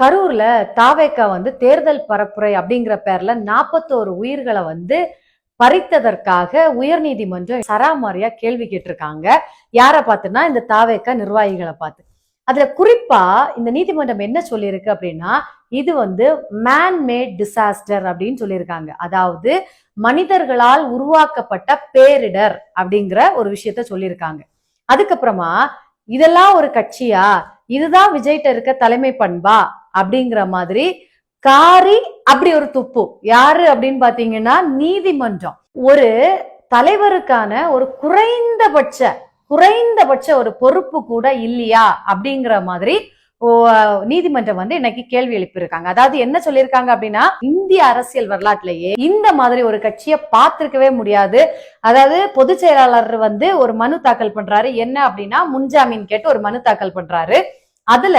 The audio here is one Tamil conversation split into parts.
கரூர்ல தாவேக்கா வந்து தேர்தல் பரப்புரை அப்படிங்கிற பேர்ல நாற்பத்தோரு உயிர்களை வந்து பறித்ததற்காக உயர்நீதிமன்றம் சராமாரியா கேள்வி கேட்டிருக்காங்க. யாரை பார்த்துன்னா இந்த தாவேக்கா நிர்வாகிகளை பார்த்து. அதுல குறிப்பா இந்த நீதிமன்றம் என்ன சொல்லியிருக்கு அப்படின்னா இது வந்து மேன்மேட் டிசாஸ்டர் அப்படின்னு சொல்லியிருக்காங்க. அதாவது மனிதர்களால் உருவாக்கப்பட்ட பேரிடர் அப்படிங்கிற ஒரு விஷயத்த சொல்லியிருக்காங்க. அதுக்கப்புறமா இதெல்லாம் ஒரு கட்சியா? இதுதான் விஜய்கிட்ட இருக்க தலைமை பண்பா அப்படிங்கிற மாதிரி காரி அப்படி ஒரு துப்பு. யாரு அப்படின்னு பாத்தீங்கன்னா நீதிமன்றம். ஒரு தலைவருக்கான ஒரு குறைந்தபட்ச குறைந்தபட்ச ஒரு பொறுப்பு கூட இல்லையா அப்படிங்கிற மாதிரி ஓ, நீதிமன்றம் வந்து இன்னைக்கு கேள்வி எழுப்பியிருக்காங்க. அதாவது என்ன சொல்லியிருக்காங்க அப்படின்னா இந்திய அரசியல் வரலாற்றிலேயே இந்த மாதிரி ஒரு கட்சியை பார்த்திருக்கவே முடியாது. அதாவது பொதுச் செயலாளர் வந்து ஒரு மனு தாக்கல் பண்றாரு. என்ன அப்படின்னா முன்ஜாமீன் கேட்டு ஒரு மனு தாக்கல் பண்றாரு. அதுல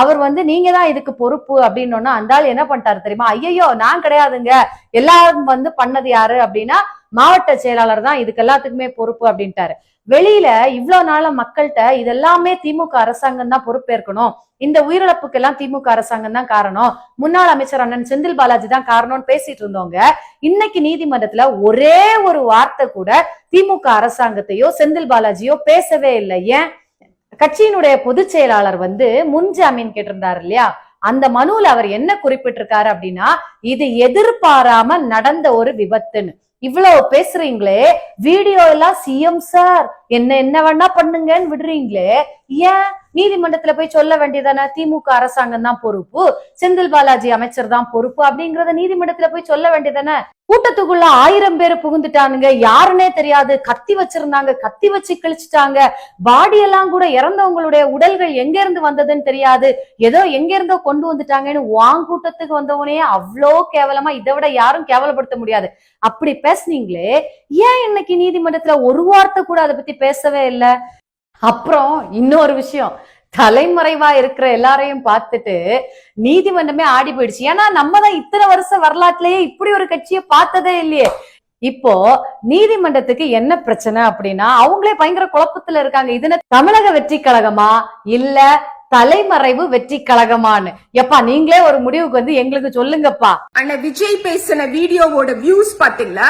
அவர் வந்து நீங்க தான் இதுக்கு பொறுப்பு அப்படின்னோன்னா அந்த ஆள் என்ன பண்ணிட்டாரு தெரியுமா? ஐயோ நான் கிடையாதுங்க. எல்லாரும் வந்து பண்ணது யாரு? அப்படின்னா மாவட்ட செயலாளர் தான் இதுக்கு எல்லாத்துக்குமே பொறுப்பு அப்படின்ட்டாரு. வெளியில இவ்வளவு நாள மக்கள்கிட்ட இதெல்லாமே திமுக அரசாங்கம் தான் பொறுப்பேற்கணும். இந்த உயிரிழப்புக்கு எல்லாம் திமுக அரசாங்கம் தான் காரணம். முன்னாள் அமைச்சர் அண்ணன் செந்தில் பாலாஜி தான் காரணம்னு பேசிட்டு இருந்தவங்க இன்னைக்கு நீதிமன்றத்துல ஒரே ஒரு வார்த்தை கூட திமுக அரசாங்கத்தையோ செந்தில் பாலாஜியோ பேசவே இல்லை. ஏன்? கட்சியினுடைய பொதுச் செயலாளர் வந்து முன்ஜாமீன் கேட்டிருந்தாரு இல்லையா? அந்த மனுவில் அவர் என்ன குறிப்பிட்டிருக்காரு அப்படின்னா இது எதிர்பாராம நடந்த ஒரு விபத்துன்னு. இவ்வளவு பேசுறீங்களே வீடியோ எல்லாம் சிஎம் சார் என்ன என்ன வேணா பண்ணுங்கன்னு விடுறீங்களே ஏன் நீதிமன்றத்துல போய் சொல்ல வேண்டியதானே? திமுக அரசாங்கம் தான் பொறுப்பு. செந்தில் பாலாஜி அமைச்சர் தான் பொறுப்பு அப்படிங்கறத நீதிமன்றத்துல போய் சொல்ல வேண்டியதானே? கூட்டத்துக்குள்ள ஆயிரம் பேர் புகுந்துட்டானுங்க. யாருன்னே தெரியாது. கத்தி வச்சிருந்தாங்க. கத்தி வச்சு கிழிச்சிட்டாங்க. பாடியெல்லாம் கூட இறந்தவங்களுடைய உடல்கள் எங்க இருந்து வந்ததுன்னு தெரியாது. ஏதோ எங்க இருந்தோ கொண்டு வந்துட்டாங்கன்னு வாங்கூட்டத்துக்கு வந்தவனே அவ்வளோ கேவலமா இதை விட யாரும் கேவலப்படுத்த முடியாது. அப்படி பேசுனீங்களே. ஏன் இன்னைக்கு நீதிமன்றத்துல ஒரு வார்த்தை கூட அதை பத்தி பேசவே இல்லை? அப்புறம் இன்னொரு விஷயம் தலைமறைவா இருக்கிற எல்லாரையும் பார்த்துட்டு நீதிமன்றமே ஆடி போயிடுச்சு. ஏன்னா நம்ம தான் இத்தனை வருஷம் வரலாற்றுலயே இப்படி ஒரு கட்சியை பார்த்ததே இல்லையே. இப்போ நீதிமன்றத்துக்கு என்ன பிரச்சனை அப்படின்னா அவங்களே பயங்கர குழப்பத்துல இருக்காங்க. இதுன தமிழக வெற்றி கழகமா? இல்ல தலைமறைவு வெற்றி கழகமான்னு. எப்பா நீங்களே ஒரு முடிவுக்கு வந்து எங்களுக்கு சொல்லுங்கப்பா. அண்ணா விஜய் பேசின வீடியோவோட வியூஸ் பாத்தீங்களா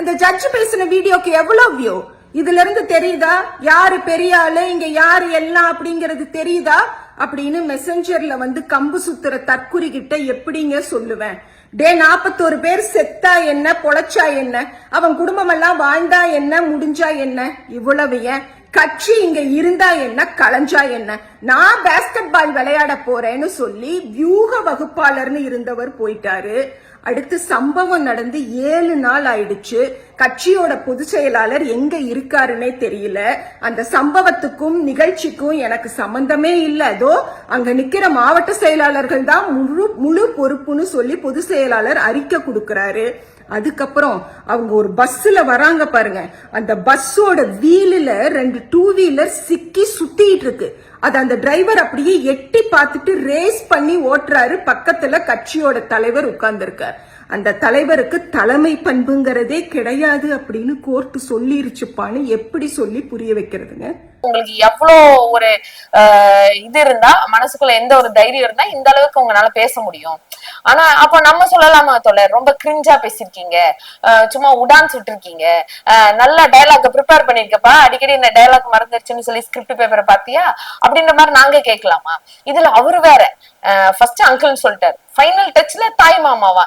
அந்த ஜட்ஜ் பேசின வீடியோக்கு எவ்வளவு வியூ இதுல இருந்து தெரியுதா? யாரு பெரிய ஆளு? இங்க யாரு எல்லாம் அப்படிங்கறது தெரியுதா? அப்படின்னு மெசஞ்சர்ல வந்து கம்பு சுத்துற தற்குறி கிட்ட எப்படிங்க சொல்லுவேன்? டே நாப்பத்தோரு பேர் செத்தா என்ன? பொழைச்சா என்ன? அவன் குடும்பம் எல்லாம் வாழ்ந்தா என்ன? முடிஞ்சா என்ன? இவ்வளவு ஏன்? கட்சி இங்க இருந்தா என்ன? களைஞ்சா என்ன? நான் பேஸ்கெட் பால் விளையாட போறேன்னு சொல்லி வியூக வகுப்பாளர்னு இருந்தவர் போயிட்டாரு. அடுத்து சம்பவம் நடந்து ஏழு நாள் ஆயிடுச்சு. கட்சியோட பொதுச் செயலாளர் எங்க இருக்காருன்னே தெரியல. அந்த சம்பவத்துக்கும் நிகழ்ச்சிக்கும் எனக்கு சம்பந்தமே இல்லை. அதோ அங்க நிக்கிற மாவட்ட செயலாளர்கள் தான் முழு முழு பொறுப்புன்னு சொல்லி பொதுச் செயலாளர் அறிக்கை கொடுக்கிறாரு. அதுக்கப்புறம் அவங்க ஒரு பஸ்ல வராங்க பாருங்க. அந்த பஸ்ஸோட வீலில் ரெண்டு டூ வீலர் சிக்கி சுத்திட்டு இருக்கு. அது அந்த டிரைவர் அப்படியே எட்டி பார்த்துட்டு ரேஸ் பண்ணி ஓட்டுறாரு. பக்கத்துல கட்சியோட தலைவர் உட்கார்ந்துருக்கார். அந்த தலைவருக்கு தலைமை பண்புங்கிறதே கிடையாது அப்படின்னு கோர்ட்டு சொல்லிருச்சுப்பான்னு எப்படி சொல்லி புரிய வைக்கிறதுங்க? உங்களுக்கு எவ்வளோ ஒரு இது இருந்தா மனசுக்குள்ள எந்த ஒரு தைரியம் இருந்தா இந்த அளவுக்கு உங்களால பேச முடியும். ஆனா அப்ப நம்ம சொல்லலாமா தோழர்? ரொம்ப கிரிஞ்சா பேசிருக்கீங்க. சும்மா உடான் சுட்டிருக்கீங்க நல்ல டயலாக் ப்ரிப்பேர் பண்ணிருக்கப்பா. அடிக்கடி இந்த டயலாக் மறந்துருச்சுன்னு சொல்லி ஸ்கிரிப்ட் பேப்பரை பாத்தியா? அப்படின்ற மாதிரி நாங்க கேட்கலாமா? இதுல அவரு வேற. ஃபர்ஸ்ட் அங்கிள்னு சொல்லிட்டாரு. ஃபைனல் டச்ல தாய் மாமாவா?